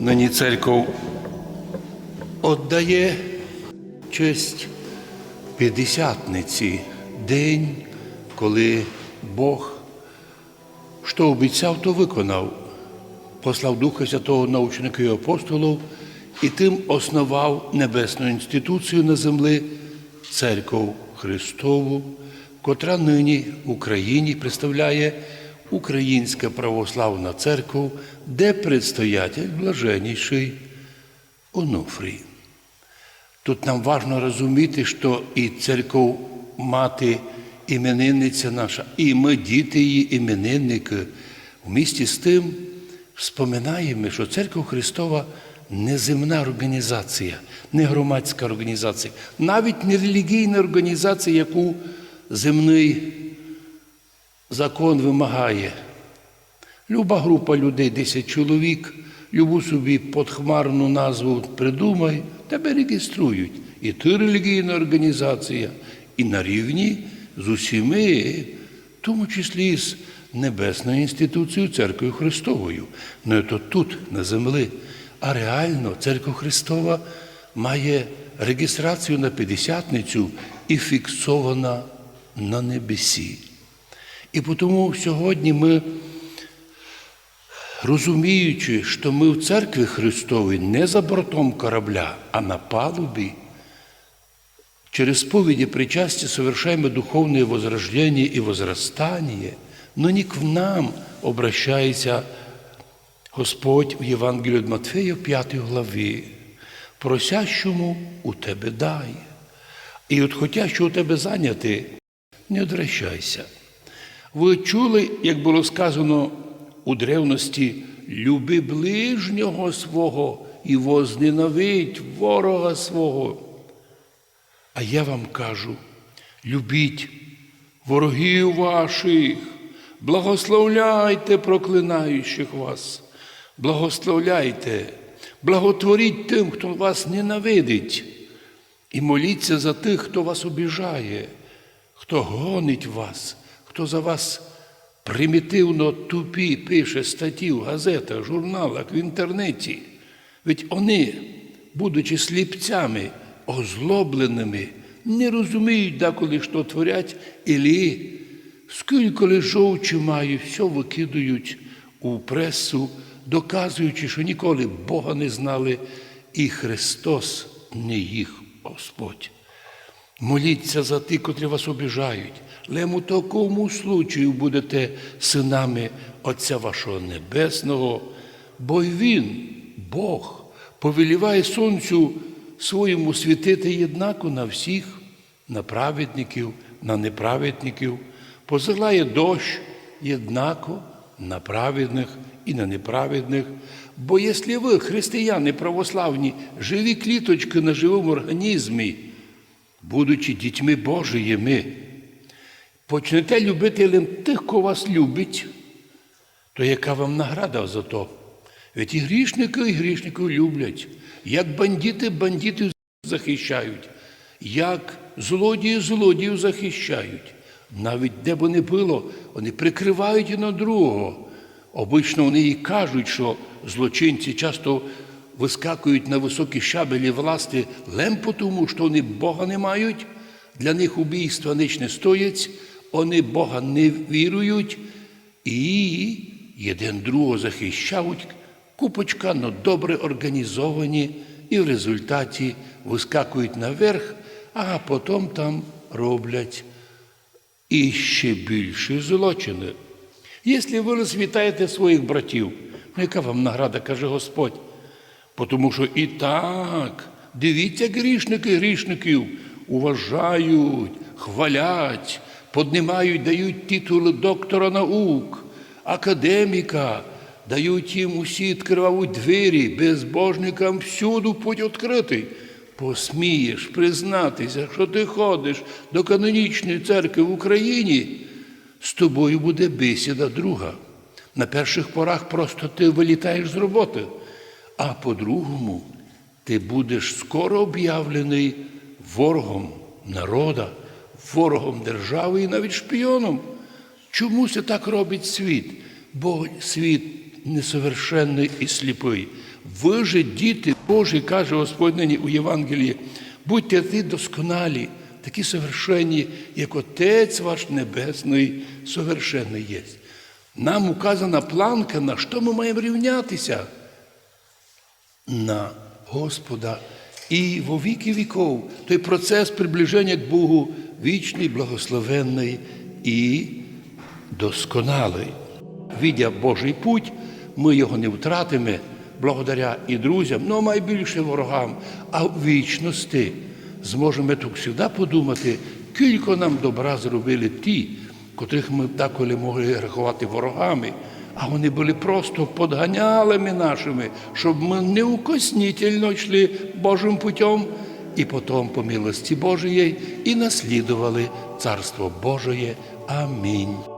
Нині церков. Віддає честь П'ятдесятниці, день, коли Бог, що обіцяв, то виконав, послав Духа Святого на учеників і апостолів і тим основав небесну інституцію на землі, церков Христову, котра нині в Україні представляє Українська православна церква, де предстоятель блаженніший Онуфрій. Тут нам важно розуміти, що і церков мати іменинниця наша, і ми, діти її іменинники, в місті з тим споминаємо, що церква Христова не земна організація, не громадська організація, навіть не релігійна організація, яку земний закон вимагає. Люба група людей, 10 чоловік, любу собі подхмарну назву придумай, тебе реєструють. І ти релігійна організація, і на рівні з усіми, в тому числі з Небесною інституцією Церквою Христовою. Не то тут, на землі, а реально Церква Христова має реєстрацію на П'ятдесятницю і фіксована на небесі. І тому сьогодні ми розуміючи, що ми в церкві Христовій не за бортом корабля, а на палубі, через сповіді причастя совершаємо духовное возрождение и возрастание, но не к нам обращається Господь в Євангелію від Матфея в 5 главі. Просящому у тебе дай. І от хотящого у тебе зайняти, не одращайся. Ви чули, як було сказано у древності, люби ближнього свого і возненавидь ворога свого. А я вам кажу, любіть ворогів ваших, благословляйте проклинаючих вас, благословляйте, благотворіть тим, хто вас ненавидить, і моліться за тих, хто вас обіжає, хто гонить вас, хто за вас примітивно тупі пише статті в газетах, журналах, в інтернеті. Ведь вони, будучи сліпцями, озлобленими, не розуміють деколи, що творять, і скільки жовчі мають, все викидають у пресу, доказуючи, що ніколи Бога не знали, і Христос не їх Господь. Моліться за тих, котрі вас обіжають. Лему такому случаю будете синами Отця вашого Небесного, бо Він, Бог, повеліває сонцю своєму світити єднако на всіх, на праведників, на неправедників, посилає дощ єднако на праведних і на неправедних. Бо якщо ви, християни православні, живі кліточки на живому організмі, будучи дітьми Божіїми, почнете любити тих, кого вас любить, то яка вам награда за то? Ведь і грішники, і грішників люблять, як бандити бандитів захищають, як злодії злодіїв захищають. Навіть де б не було, вони прикривають один другого. Обично вони і кажуть, що злочинці часто вискакують на високі щабелі власти лем тому, що вони Бога не мають, для них убійства ніч не стоять, вони Бога не вірують і один другого захищають, купочка, но добре організовані, і в результаті вискакують наверх, а потім там роблять і ще більші злочини. Якщо ви розвітаєте своїх братів, ну яка вам награда, каже Господь? Тому що і так, дивіться, грішники грішників уважають, хвалять, поднимають, дають титули доктора наук, академіка, дають їм усі відкривають двері, безбожникам всюду путь відкритий. Посмієш признатися, що ти ходиш до канонічної церкви в Україні, з тобою буде бесіда друга. На перших порах просто ти вилітаєш з роботи, а по-другому ти будеш скоро об'явлений ворогом народа, ворогом держави і навіть шпіоном. Чому це так робить світ? Бо світ несовершенний і сліпий. Ви же діти Божі, каже Господь нині у Євангелії, будьте ти досконалі, такі совершенні, як Отець ваш Небесний совершенний є. Нам указана планка, на що ми маємо рівнятися? На Господа. І во віки віков той процес приближення к Богу вічний, благословенний і досконалий. Відя Божий путь, ми його не втратимо благодаря і друзям, ну а найбільше ворогам, а в вічності зможемо тут завжди подумати, кілько нам добра зробили ті, котрих ми деколи могли рахувати ворогами, а вони були просто подганялими нашими, щоб ми неукоснительно йшли Божим путем, і потім, по милості Божої, і наслідували Царство Божие. Амінь.